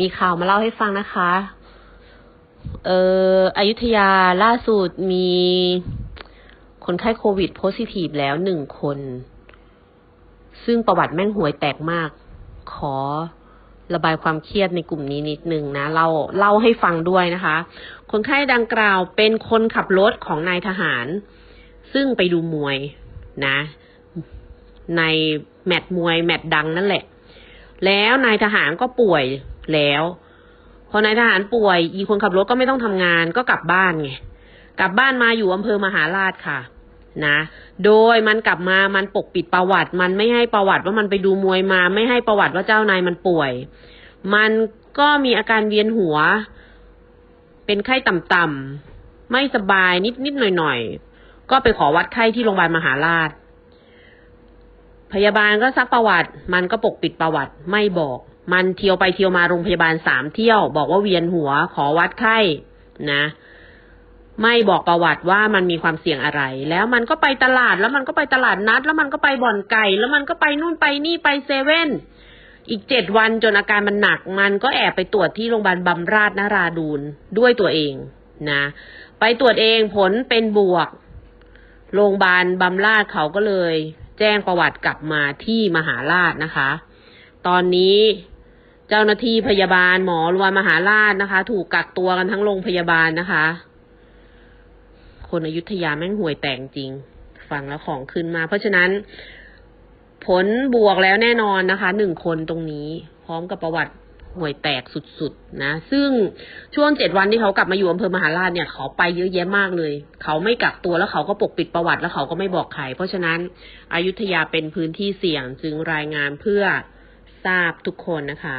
มีข่าวมาเล่าให้ฟังนะคะ เอ่ออยุธยาล่าสุดมีคนไข้โควิดโพซิทีฟแล้วหนึ่งคน ซึ่งประวัติแม่งห่วยแตกมาก ขอระบายความเครียดในกลุ่มนี้นิดนึงนะเราเล่าให้ฟังด้วยนะคะ คนไข้ดังกล่าวเป็นคนขับรถของนายทหาร ซึ่งไปดูมวยนะ ในแมตช์มวยแมตช์ดังนั่นแหละ แล้วนายทหารก็ป่วย แล้ว พอนายทหารป่วยอีคนขับรถก็ไม่ต้องทำงานก็กลับบ้านไง กลับบ้านมาอยู่อำเภอมหาราชค่ะ นะ โดยมันกลับมามันปกปิดประวัติ มันไม่ให้ประวัติว่ามันไปดูมวยมา ไม่ให้ประวัติว่าเจ้านายมันป่วย มันก็มีอาการเวียนหัว เป็นไข้ต่ำๆไม่สบายนิดๆหน่อยๆก็ไปขอวัดไข้ที่โรงพยาบาลมหาราช พยาบาลก็ซักประวัติ มันก็ปกปิดประวัติไม่บอก มันเที่ยวไปเที่ยวมาโรงพยาบาลสามเที่ยว บอกว่าเวียนหัวขอวัดไข้นะ ไม่บอกประวัติว่ามันมีความเสี่ยงอะไร แล้วมันก็ไปตลาดแล้วมันก็ไปตลาดนัด แล้วมันก็ไปบ่อนไก่ แล้วมันก็ไปนู่นไปนี่ไปเซเว่นอีกเจ็ดวันจนอาการมันหนัก มันก็แอบไปตรวจที่โรงพยาบาลบำราศนาราดูนด้วยตัวเองนะ ไปตรวจเองผลเป็นบวกโรงพยาบาลบำราศเขาก็เลย แจ้งประวัติกลับมาที่มหาราชนะคะ ตอนนี้เจ้าหน้าที่พยาบาลหมอรงพยาบาลมหาราชนะคะ ถูกกักตัวกันทั้งโรงพยาบาลนะคะ คนอยุธยาแม่งห่วยแต่งจริง ฟังแล้วของขึ้นมา เพราะฉะนั้น ผลบวกแล้วแน่นอนนะคะหนึ่งคนตรงนี้ พร้อมกับประวัติ ห่วยแตกสุดๆนะ ซึ่งช่วงเจ็ดวันที่เขากลับมาอยู่อำเภอมหาราชเนี่ย เขาไปเยอะแยะมากเลย เขาไม่กักตัวแล้วเขาก็ปกปิดประวัติแล้วเขาก็ไม่บอกใคร เพราะฉะนั้นอายุทยาเป็นพื้นที่เสี่ยงจึงรายงานเพื่อทราบทุกคนนะคะ